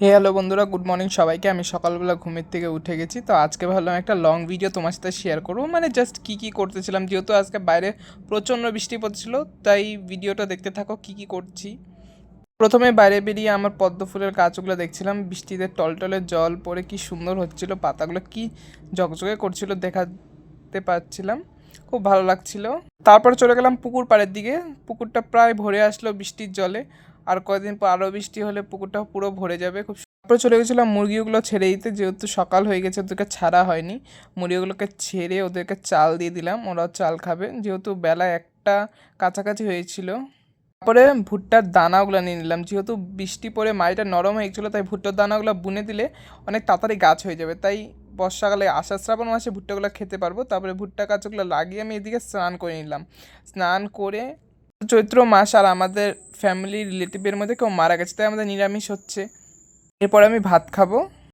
হে hello বন্ধুরা, good morning সবাইকে। আমি সকালবেলা ঘুমের থেকে উঠে গেছি। তো আজকে ভাবলাম একটা লং ভিডিও তোমার সাথে শেয়ার করব। মানে জাস্ট কী কী করতেছিলাম, যেহেতু আজকে বাইরে প্রচণ্ড বৃষ্টি পড়ছিল তাই ভিডিওটা দেখতে থাকো কী কী করছি। প্রথমে বাইরে বেরিয়ে আমার পদ্ম ফুলের গাছগুলো দেখছিলাম। বৃষ্টিতে টলটলে জল পড়ে কি সুন্দর হচ্ছিল, পাতাগুলো কি ঝকঝকে করছিল দেখাতে পাচ্ছিলাম। খুব ভালো লাগছিল। তারপর চলে গেলাম পুকুর পাড়ের দিকে। পুকুরটা প্রায় ভরে আসলো বৃষ্টির জলে। আর কয়েকদিন পর আরও বৃষ্টি হলে পুকুরটা পুরো ভরে যাবে। খুব তারপরে চলে গেছিলাম মুরগিগুলো ছেড়ে দিতে, যেহেতু সকাল হয়ে গেছে, ওদেরকে ছাড়া হয়নি। মুরগিগুলোকে ছেড়ে ওদেরকে চাল দিয়ে দিলাম ওরাও চাল খাবে। যেহেতু বেলা একটা কাছাকাছি হয়েছিল, তারপরে ভুট্টার দানাগুলো নিয়ে নিলাম। যেহেতু বৃষ্টি পড়ে মাটিটা নরম হয়ে গেছিল, তাই ভুট্টার দানাগুলো বুনে দিলে অনেক তাড়াতাড়ি গাছ হয়ে যাবে। তাই বর্ষাকালে আষাঢ় শ্রাবণ মাসে ভুট্টাগুলো খেতে পারব। তারপরে ভুট্টা গাছগুলো লাগিয়ে আমি এদিকে স্নান করে নিলাম। স্নান করে চৈত্র মাস আর আমাদের ফ্যামিলি রিলেটিভের মধ্যে কেউ মারা গেছে, তাই আমাদের নিরামিষ হচ্ছে। এরপর আমি ভাত খাব।